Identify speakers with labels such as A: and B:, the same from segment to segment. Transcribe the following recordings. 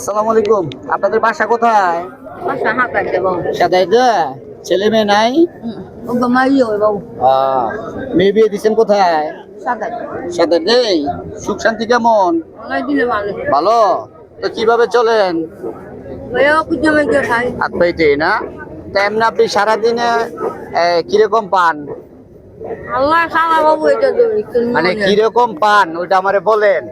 A: আসসালামু আলাইকুম। আপনাদের বাসা কোথায়?
B: haka da bau.
A: ছেলে মেয়ে নাই? মেয়ে বিয়ে দিচ্ছেন কোথায়?
B: Saka.
A: সাদাই সুখ শান্তি কেমন? ভালো। তো কীভাবে চলেন. হাত পাইতে না? তা এমনি আপনি সারাদিনে কীরকম পান?
B: bau itu
A: মানে কীরকম পান? ওইটা আমারে বলেন।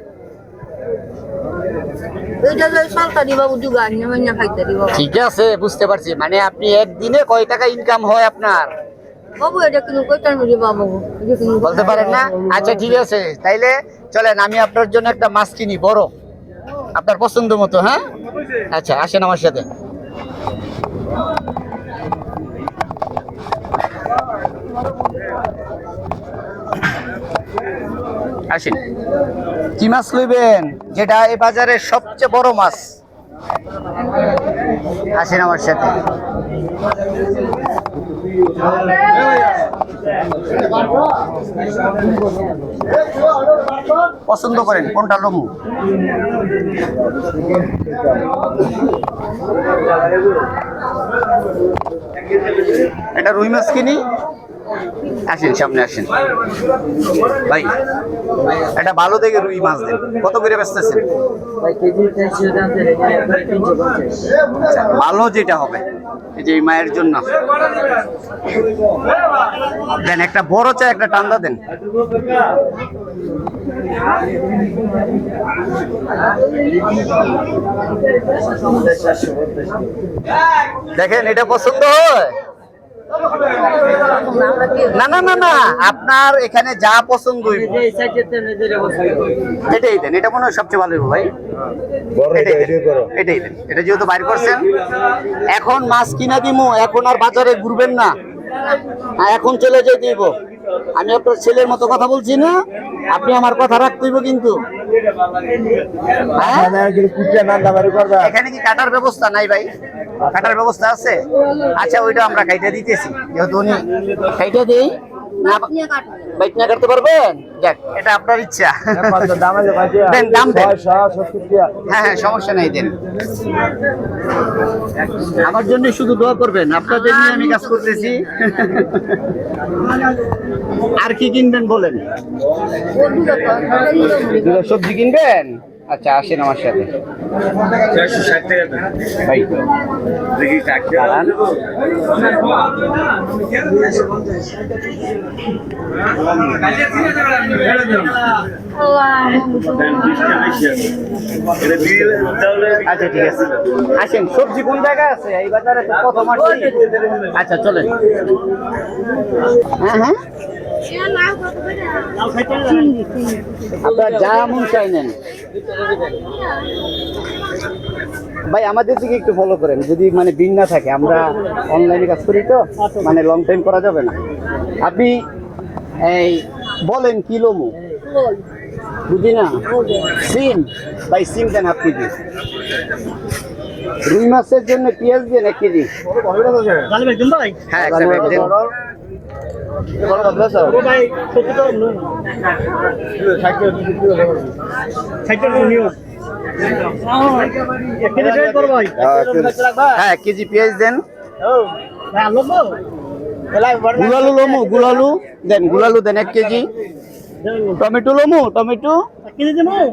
A: ঠিক আছে বুঝতে পারছি। মানে আপনি একদিনে কয় টাকা ইনকাম হয় আপনার?
B: bau.
A: বলতে পারেন না? আচ্ছা ঠিক আছে। তাইলে চলেন আমি আপনার জন্য একটা মাছ কিনি বড়। আপনার পছন্দ মতো হ্যাঁ? আচ্ছা আসেন আমার সাথে। আসেন। কি মাছ লইবেন? যেটা এই বাজারের সবচেয়ে বড় মাছ। আসেন আমার সাথে। পছন্দ করেন, কোনটা লমু? এটা রুই মাছ কিনি? আসেন সামনে আসেন। ভাই এটা ভালো দেখে রুই মাছ দেন। কত করে বেচতেছেন? আচ্ছা, ভালো যেটা হবে এই যে এই মায়ের জন্য। দেন একটা বড় চা একটা টান্দা দেন। দেখেন এটা পছন্দ হয়? না না না না আপনার এখানে যা পছন্দ এটাই দেন এটা মনে হয় সবচেয়ে ভালো ভাই। এটাই দেন, এটা যেহেতু বাইর করছেন এখন মাছ কিনা দিমু এখন আর বাজারে ঘুরবেন না। হ্যাঁ, এখন চলে যেতে দিব আমি আপনার ছেলের মতো কথা বলছি না আপনি আমার কথা রাখতে হইব কিন্তু। হ্যাঁ? এখানে কি কাটার ব্যবস্থা নাই ভাই? কাটার ব্যবস্থা আছে? আচ্ছা ওইটা আমরা খাইটা দিতেছি। যেহেতু উনি খাইটা দিই? না
B: Dia kat.
A: বাইক না করতে পারবেন? যাক। এটা আপনার ইচ্ছা। দেন দাম দেন। হ্যাঁ হ্যাঁ সমস্যা নাই দেন। আমার জন্য শুধু দোয়া করবেন আপনাদের নিয়ে আমি কাজ করতেছি। আর কি কিনবেন বলেন? সবজি কিনবেন? আচ্ছা আসেন আমার সাথে। ভাই. আচ্ছা ঠিক আছে। আসেন, সবজি কোন জায়গায় আছে? এই বাজারে আচ্ছা চলেন। হ্যাঁ হ্যাঁ। আপনার যা মন চাই নেন। ভাই আমাদের দিকে একটু ফলো করেন। যদি মানে বিন না থাকে আমরা অনলাইনে কাজ করি তো মানে লং টাইম করা যাবে না। আপনি এই বলেন কিলোমু বুঝি না? সিম? ভাই সিম দেন হাফ কেজি। রুই মাছের জন্য পেঁয়াজ দেন এক কেজি? হ্যাঁ দেন হ্যাঁ এক কেজি পেঁয়াজ দেন। গুলালু লমু গুলালু দেন গুলালু দেন এক কেজি। Tomato লমু tomato.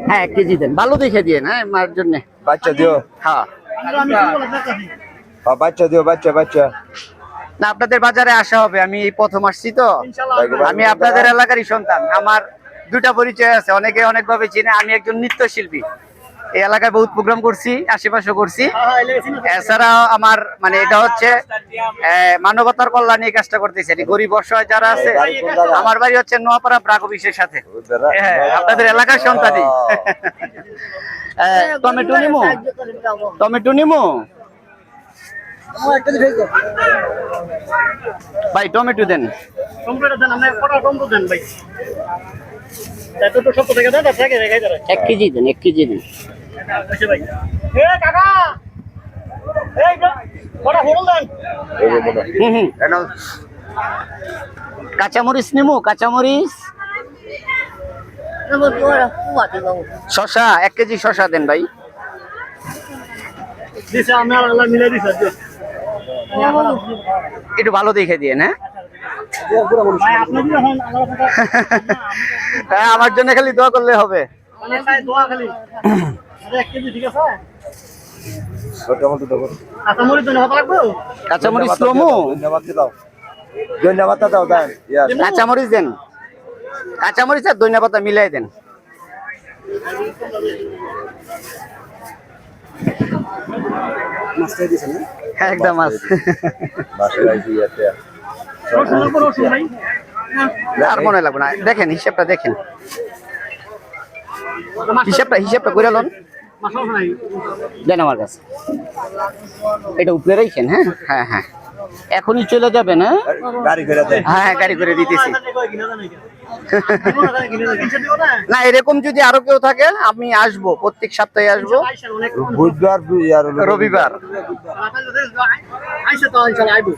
A: হ্যাঁ এক কেজি দেন। ভালো দেখে দিয়ে হ্যাঁ মার জন্য।
C: বাচ্চা দিও।
A: হ্যাঁ,
C: বাচ্চা দিও বাচ্চা বাচ্চা।
A: না আপনাদের বাজারে আসা হবে আমি এই প্রথম আসছি তো। আমি আপনাদের এলাকারই সন্তান আমার দুটা পরিচয় আছে অনেকে অনেকভাবে চিনে আমি একজন নৃত্যশিল্পী। এই এলাকায় বহুত প্রোগ্রাম করছি আশেপাশে করছি। এছাড়াও আমার মানে এটা হচ্ছে আহ, মানবতার কল্যাণে এই কাজটা করতেছি গরিব অসহায় যারা আছে আমার বাড়ি হচ্ছে নোয়াপাড়া প্রাগ অফিসের সাথে। হ্যাঁ আপনাদের এলাকার সন্তানই। টমেটো নিমো? টমেটো নিমো? ভাই টমেটো দেন। এক কেজি দেন এক কেজি দেন। হুম হুম। কাঁচামরিচ নিমু কাঁচামরিচ. শশা এক কেজি শশা দেন ভাই।
D: দিছে আমি আল্লাহ মিলাই দিছে
A: একটু ভালো দেখে দিয়ে হ্যাঁ?
D: ভাই আপনি কি এখন আমার কথা
A: হ্যাঁ আমার জন্য খালি দোয়া করলে হবে।
D: মানে আচ্ছা
A: কাঁচামরিচ স্লোমো
C: ধন্যবাদ দাও। দেন ইয়াস
A: কাঁচামরিচ দেন। কাঁচামরিচ আর ধনিয়া মিলাই দেন। হ্যাঁ, একদম মাছ। আর মনে লাগবে না। দেখেন হিসাবটা দেখেন। হিসাবটা হিসাবটা করে লন। দেন আমার কাছে। এটা উপরে রাখেন হ্যাঁ? হ্যাঁ হ্যাঁ। এখনই চলে যাবেন হ্যাঁ?
C: গাড়ি করে
A: হ্যাঁ হ্যাঁ গাড়ি করে দিতেছি।
D: না না
A: না এরকম যদি আরও কেউ থাকে আমি আসব প্রত্যেক সপ্তাহে আসব।
C: বুধবার
A: রবিবার
D: আইসা তো ইনশাআল্লাহ আইবো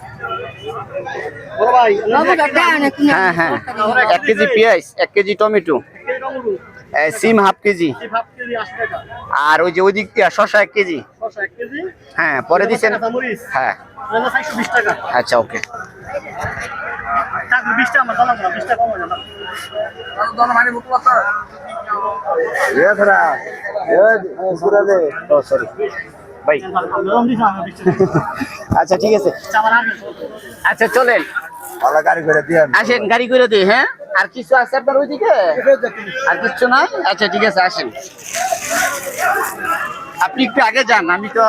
D: বড় ভাই
B: বাবুটা দেয় না কিনে
A: হ্যাঁ হ্যাঁ। এক কেজি পেঁয়াজ এক কেজি টমেটো। সিম হাফ কেজি।
D: ভাব কেজি 80 টাকা।
A: আর ওই যে ওই দিক দিয়ে শশা এক কেজি।
D: শসা এক কেজি।
A: হ্যাঁ পরে দিচ্ছেন হ্যাঁ।
D: আলাদা 420 টাকা।
A: আচ্ছা ওকে।
D: টাকা 20 টাকা আমার দাম না 20 টাকা কম না
C: এ ধরা এ পুরা দে ও সরি
A: ভাই।
D: দাম দিছ আমি 20 টাকা
A: আচ্ছা ঠিক আছে আচ্ছা চলেন আসেন গাড়ি করে দিই হ্যাঁ? আর কিছু আছে আপনার ওইদিকে? আর কিছু নাই আচ্ছা ঠিক আছে আসেন। আপনি একটু আগে যান আমি তো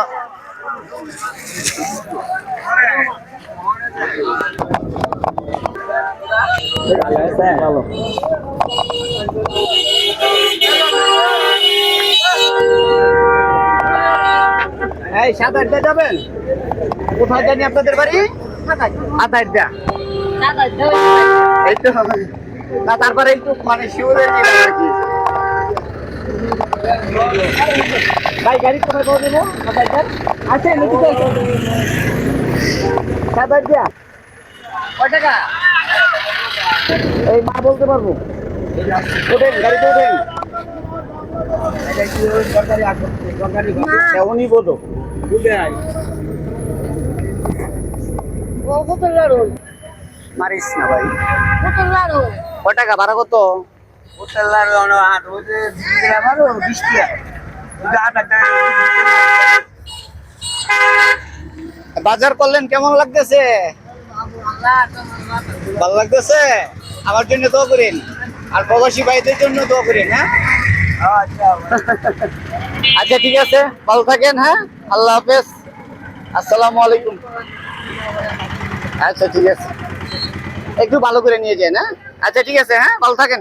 A: এই সাত আটটা যাবেন? কোথায় জানি আপনাদের বাড়ি? সাত আটটা এই তো না তারপরে একটু মানে নিলাম আর কি। ভাই গাড়ি কোথায় পাওয়া দেবো। আছে নাকি সাত দিয়া। কয় টাকা? এই মা বলতে পারব। ওঠেন গাড়িতে ওঠেন। উনি বলো মারিস না ভাই। কয় টাকা? ভাড়া কত? বাজার করলেন কেমন লাগতেছে? ভালো লাগতেছে? আমার জন্য দোয়া করেন। আর প্রবাসী ভাইদের জন্য দোয়া করেন হ্যাঁ? আচ্ছা ঠিক আছে। ভালো থাকেন হ্যাঁ? আল্লাহ হাফেজ। আসসালামু আলাইকুম। আচ্ছা ঠিক আছে। একটু ভালো করে নিয়ে যান হ্যাঁ? আচ্ছা ঠিক আছে হ্যাঁ ভালো থাকেন।